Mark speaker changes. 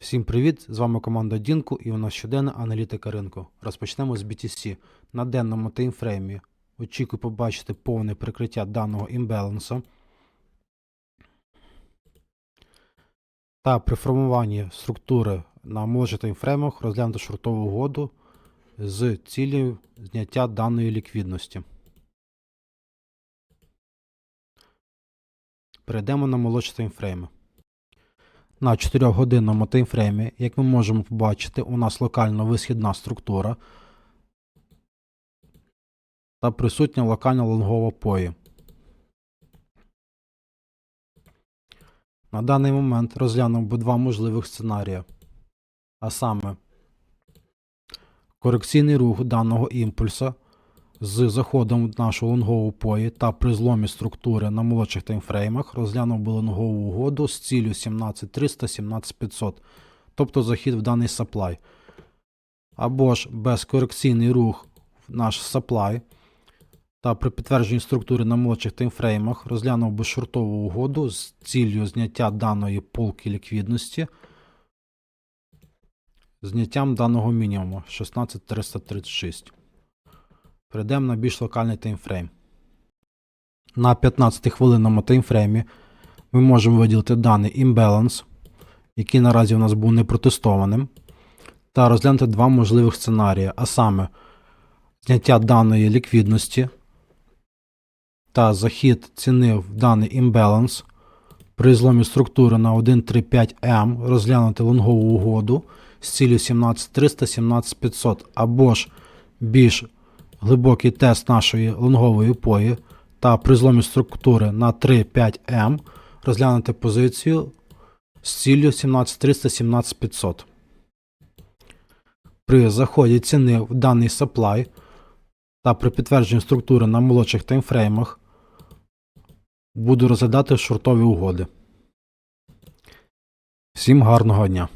Speaker 1: Всім привіт! З вами команда Дінку і у нас щоденна аналітика ринку. Розпочнемо з BTC. На денному таймфреймі очікую побачити повне прикриття даного імбалансу. Та при формуванні структури на молодших таймфреймах розглянути шортову угоду з цілею зняття даної ліквідності. Перейдемо на молодші таймфрейми. На 4-годинному таймфреймі, як ми можемо побачити, у нас локально висхідна структура та присутня локальна лонгова пої. На даний момент розглянув би два можливих сценарії. А саме корекційний рух даного імпульса з заходом в нашу лонгову пої та при зломі структури на молодших таймфреймах розглянув би лонгову угоду з ціллю 17300-17500, тобто захід в даний саплай. Або ж безкорекційний рух в наш саплай та при підтвердженні структури на молодших таймфреймах розглянув би шортову угоду з ціллю зняття даної полки ліквідності зняттям даного мінімуму 16336. Перейдемо на більш локальний таймфрейм. На 15 хвилинному таймфреймі ми можемо виділити даний імбаланс, який наразі у нас був непротестованим, та розглянути два можливих сценарії, а саме зняття даної ліквідності та захід ціни в даний імбаланс при зломі структури на 135М розглянути лонгову угоду з ціллю 17300-17500 або ж більш глибокий тест нашої лонгової пої та при зломі структури на 3-5М розглянути позицію з ціллю 17300-17500. При заході ціни в даний supply та при підтвердженні структури на молодших таймфреймах буду розглядати шортові угоди. Всім гарного дня!